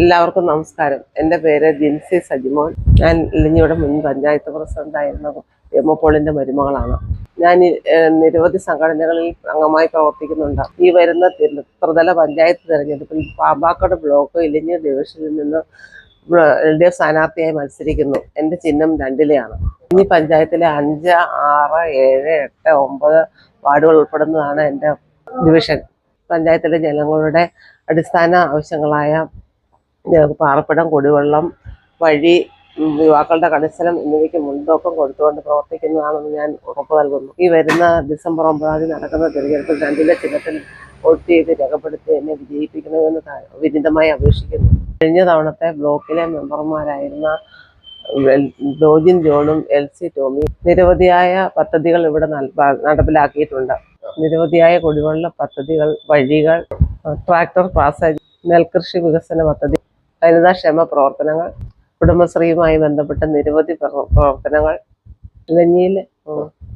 എല്ലാവർക്കും നമസ്കാരം. എന്റെ പേര് ജിൻസി സജിമോൻ. ഞാൻ ഇലിഞ്ഞിയുടെ മുൻ പഞ്ചായത്ത് പ്രസിഡന്റായിരുന്ന എമ്മപ്പോളിന്റെ മരുമകളാണ്. ഞാൻ നിരവധി സംഘടനകളിൽ അംഗമായി പ്രവർത്തിക്കുന്നുണ്ട്. ഈ വരുന്ന ത്രിതല പഞ്ചായത്ത് തിരഞ്ഞെടുപ്പിൽ പാമ്പാക്കോട് ബ്ലോക്ക് ഇലിഞ്ഞി ഡിവിഷനിൽ നിന്ന് എൽ ഡി എഫ് സ്ഥാനാർത്ഥിയായി മത്സരിക്കുന്നു. എന്റെ ചിഹ്നം രണ്ടിലെയാണ്. ഇനി പഞ്ചായത്തിലെ അഞ്ച് ആറ് ഏഴ് എട്ട് ഒമ്പത് വാർഡുകൾ ഉൾപ്പെടുന്നതാണ് എന്റെ ഡിവിഷൻ. പഞ്ചായത്തിലെ ജനങ്ങളുടെ അടിസ്ഥാന ആവശ്യങ്ങളായ പാർപ്പിടം കുടിവെള്ളം വഴി യുവാക്കളുടെ കണിസ്ഥലം എന്നിവയ്ക്ക് മുൻതൂക്കം കൊടുത്തുകൊണ്ട് പ്രവർത്തിക്കുന്നതാണെന്ന് ഞാൻ ഉറപ്പു നൽകുന്നു. ഈ വരുന്ന ഡിസംബർ ഒമ്പതാം തീയതി നടക്കുന്ന തിരഞ്ഞെടുപ്പിൽ രണ്ടിലെ ചിഹ്നത്തിൽ വോട്ട് ചെയ്ത് രേഖപ്പെടുത്തി എന്നെ വിജയിപ്പിക്കണമെന്ന് വിനീതമായി അപേക്ഷിക്കുന്നു. കഴിഞ്ഞ തവണത്തെ ബ്ലോക്കിലെ മെമ്പർമാരായിരുന്ന ജോജിൻ ജോണും എൽ സി ടോമി നിരവധിയായ പദ്ധതികൾ ഇവിടെ നടപ്പിലാക്കിയിട്ടുണ്ട്. നിരവധിയായ കുടിവെള്ള പദ്ധതികൾ വഴികൾ ട്രാക്ടർ പാസേജ് നെൽകൃഷി വികസന പദ്ധതി വനിതാക്ഷേമ പ്രവർത്തനങ്ങൾ കുടുംബശ്രീയുമായി ബന്ധപ്പെട്ട നിരവധി പ്രവർത്തനങ്ങൾ ഇലഞ്ഞിയിലെ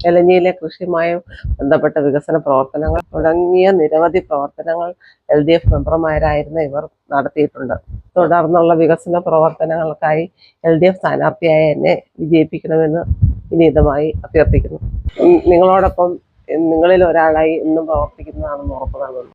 ഇലഞ്ഞിയിലെ കൃഷിയുമായി ബന്ധപ്പെട്ട വികസന പ്രവർത്തനങ്ങൾ തുടങ്ങിയ നിരവധി പ്രവർത്തനങ്ങൾ എൽ ഡി എഫ് മെമ്പർമാരായിരുന്ന ഇവർ നടത്തിയിട്ടുണ്ട്. തുടർന്നുള്ള വികസന പ്രവർത്തനങ്ങൾക്കായി എൽ ഡി എഫ് സ്ഥാനാർത്ഥിയായ എന്നെ വിജയിപ്പിക്കണമെന്ന് വിനീതമായി അഭ്യർത്ഥിക്കുന്നു. നിങ്ങളോടൊപ്പം നിങ്ങളിൽ ഒരാളായി ഇന്നും പ്രവർത്തിക്കുന്നതാണെന്ന് ഉറപ്പ് നൽകുന്നു.